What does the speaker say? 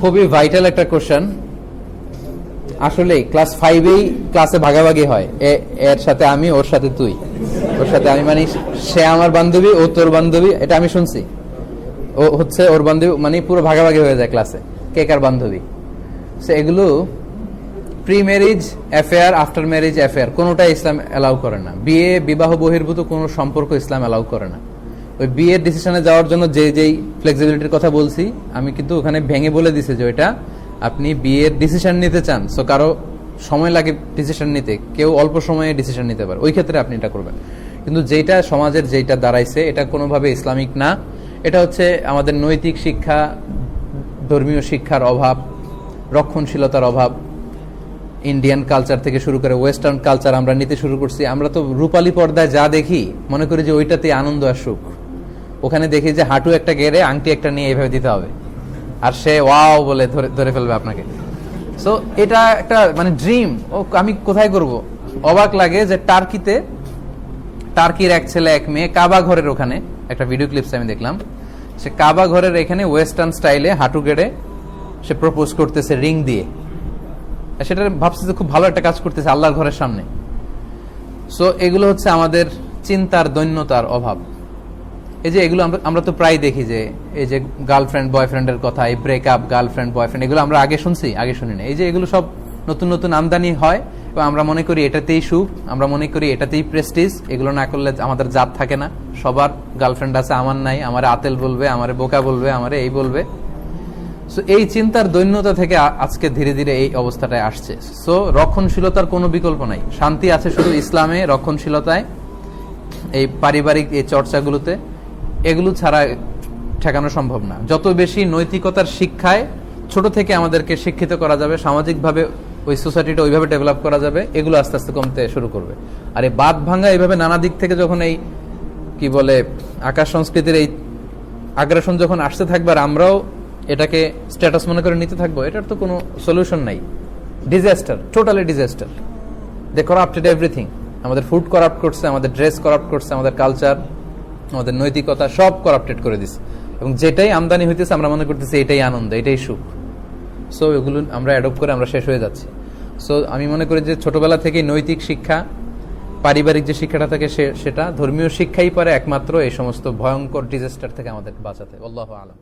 খুবই ভাইটাল একটা কোশ্চেন আসলে ক্লাস ফাইভেই ক্লাসে ভাগাভাগি হয়। এর সাথে আমি, ওর সাথে তুই। ওর সাথে আমি মানে সে আমার বান্ধবী, ও তোর বান্ধবী, এটা আমি শুনছি। ও হচ্ছে ওর বান্ধবী মানে পুরো ভাগাভাগি হয়ে যায় ক্লাসে কে কার বান্ধবী? সে এগুলো pre marriage affair after marriage affair কোনোটাই ইসলাম অ্যালাউ করে না। বিয়ে, বিবাহ, বহির্ভূত কোনো সম্পর্ক ইসলাম অ্যালাউ করে না। ওই বিয়ের ডিসিশনে যাওয়ার জন্য যে যেই ফ্লেক্সিবিলিটির কথা বলছি, আমি কিন্তু ওখানে ভেঙে বলে দিছি যে ওইটা আপনি বিয়ের ডিসিশন নিতে চান। সো কারও সময় লাগে ডিসিশন নিতে, কেউ অল্প সময়ে ডিসিশন নিতে পারে। ওই ক্ষেত্রে আপনি এটা করবেন। কিন্তু যেটা সমাজের যেটা দাঁড়াইছে, এটা কোনোভাবে ইসলামিক না। এটা হচ্ছে আমাদের নৈতিক শিক্ষা, ধর্মীয় শিক্ষার অভাব, রক্ষণশীলতার অভাব। ইন্ডিয়ান কালচার থেকে শুরু করে ওয়েস্টার্ন কালচার আমরা নিতে শুরু করছি। আমরা তো রূপালী পর্দায় যা দেখি, মনে করি যে ওইটাতে আনন্দ আর সুখ। ওখানে দেখি যে হাঁটু একটা গেড়ে, আংটি একটা নিয়ে এইভাবে দিতে হবে। আর সে ওয়াও বলে ধরে ধরে ফেলবে আপনাকে। সো এটা একটা মানে ড্রিম ও, আমি কোথায় করব? অবাক লাগে যে টার্কিতে, টার্কির এক ছেলে, এক মেয়ে কাবা ঘরের ওখানে, একটা ভিডিও ক্লিপস আমি দেখলাম। সে কাবা ঘরের এখানে ওয়েস্টার্ন স্টাইলে হাঁটু গেড়ে সে প্রপোজ করতেছে রিং দিয়ে। সেটা ভাবছি যে খুব ভালো একটা কাজ করতেছে আল্লাহর ঘরের সামনে। সো এগুলো হচ্ছে আমাদের চিন্তার দৈন্যতার অভাব। এই যে এগুলো আমরা- তো প্রায় দেখি যে এই যে গার্লফ্রেন্ড বয়ফ্রেন্ডের কথা, এই ব্রেকআপ গার্লফ্রেন্ড বয়ফ্রেন্ড এগুলো আমরা আগে শুনছি, আগে শুনি না এই যে এগুলো সব নতুন নতুন আমদানি হয়, এবং আমরা মনে করি এটাতেই সুখ, আমরা মনে করি এটাতেই প্রেস্টিজ এগুলো না করলে আমাদের জাত থাকে না। সবার গার্লফ্রেন্ড আছে, আমার নাই, আমার আতেল বলবে, আমার বোকা বলবে, আমার এই বলবে। সো এই চিন্তার দৈন্যতা থেকে আজকে ধীরে ধীরে এই অবস্থাটায় আসছে। সো রক্ষণশীলতার কোনো বিকল্প নাই। শান্তি আছে শুধু ইসলামে রক্ষণশীলতায়, এই পারিবারিক এই চর্চাগুলোতে। এগুলো ছাড়া ঠেকানো সম্ভব না। যত বেশি নৈতিকতার শিক্ষায় ছোট থেকে আমাদেরকে শিক্ষিত করা যাবে, সামাজিকভাবে ওই সোসাইটিটা ওইভাবে ডেভেলপ করা যাবে, এগুলো আস্তে আস্তে কমতে শুরু করবে। আর এই বাদ ভাঙ্গা এইভাবে নানা দিক থেকে যখন এই, কি বলে, আকাশ সংস্কৃতির এই আগ্রাসন যখন আসতে থাকবে, আর আমরাও এটাকে স্ট্যাটাস মনে করে নিতে থাকব, এটার তো কোনো সলিউশন নাই। Disaster totally disaster they corrupted everything আমাদের ফুড করাপ্ট করছে, আমাদের ড্রেস করাপ্ট করছে, আমাদের কালচার আমাদের নৈতিকতা সব করাপ্টেড করে দিছে। এবং যেটাই আমদানি হইতেছে, আমরা মনে করতেছি এটাই আনন্দ, এটাই সুখ। সো এগুলো আমরা অ্যাডপ্ট করে আমরা শেষ হয়ে যাচ্ছি। সো আমি মনে করি যে ছোটবেলা থেকে নৈতিক শিক্ষা, পারিবারিক যে শিক্ষাটা থাকে সেটা ধর্মীয় শিক্ষাই পারে একমাত্র এই সমস্ত ভয়ঙ্কর ডিজাস্টার থেকে আমাদের বাঁচাতে। আল্লাহ আলম।